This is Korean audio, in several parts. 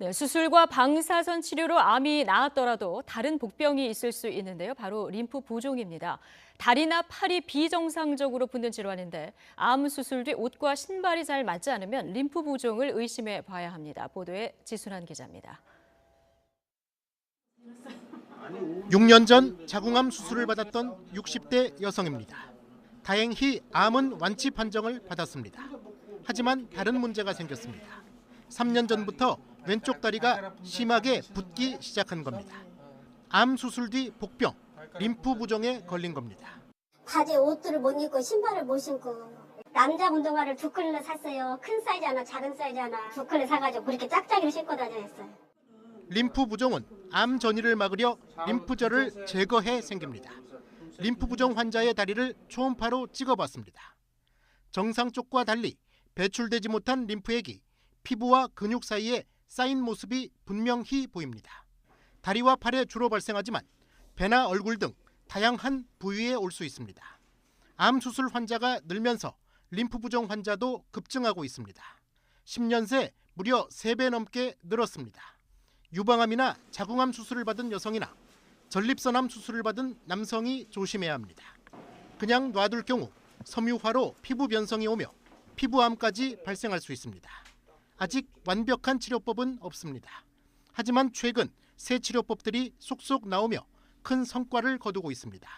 네, 수술과 방사선 치료로 암이 나았더라도 다른 복병이 있을 수 있는데요. 바로 림프 부종입니다. 다리나 팔이 비정상적으로 붓는 질환인데 암 수술 뒤 옷과 신발이 잘 맞지 않으면 림프 부종을 의심해 봐야 합니다. 보도에 지순한 기자입니다. 6년 전 자궁암 수술을 받았던 60대 여성입니다. 다행히 암은 완치 판정을 받았습니다. 하지만 다른 문제가 생겼습니다. 3년 전부터 왼쪽 다리가 심하게 붓기 시작한 겁니다. 암 수술 뒤 복병, 림프 부종에 걸린 겁니다. 바지 옷들을 못 입고 신발을 못 신고 남자 운동화를 두 컬러 샀어요. 큰 사이즈 하나, 작은 사이즈 하나 두 컬러 사가지고 그렇게 짝짝이를 신고 다녔어요. 림프 부종은 암 전이를 막으려 림프절을 제거해 생깁니다. 림프 부종 환자의 다리를 초음파로 찍어봤습니다. 정상 쪽과 달리 배출되지 못한 림프액이 피부와 근육 사이에 쌓인 모습이 분명히 보입니다. 다리와 팔에 주로 발생하지만 배나 얼굴 등 다양한 부위에 올 수 있습니다. 암 수술 환자가 늘면서 림프 부종 환자도 급증하고 있습니다. 10년 새 무려 3배 넘게 늘었습니다. 유방암이나 자궁암 수술을 받은 여성이나 전립선암 수술을 받은 남성이 조심해야 합니다. 그냥 놔둘 경우 섬유화로 피부 변성이 오며 피부암까지 발생할 수 있습니다. 아직 완벽한 치료법은 없습니다. 하지만 최근 새 치료법들이 속속 나오며 큰 성과를 거두고 있습니다.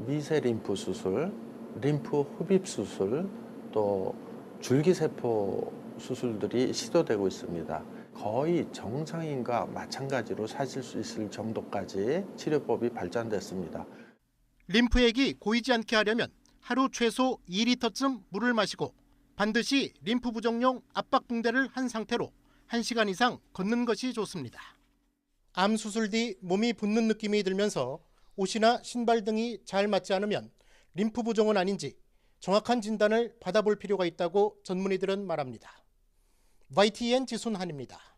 미세 림프 수술, 림프 흡입 수술, 또 줄기세포 수술들이 시도되고 있습니다. 거의 정상인과 마찬가지로 사실 수 있을 정도까지 치료법이 발전됐습니다. 림프액이 고이지 않게 하려면 하루 최소 2리터쯤 물을 마시고 반드시 림프 부종용 압박 붕대를 한 상태로 1시간 이상 걷는 것이 좋습니다. 암 수술 뒤 몸이 붓는 느낌이 들면서 옷이나 신발 등이 잘 맞지 않으면 림프 부종은 아닌지 정확한 진단을 받아볼 필요가 있다고 전문의들은 말합니다. YTN 지순한입니다.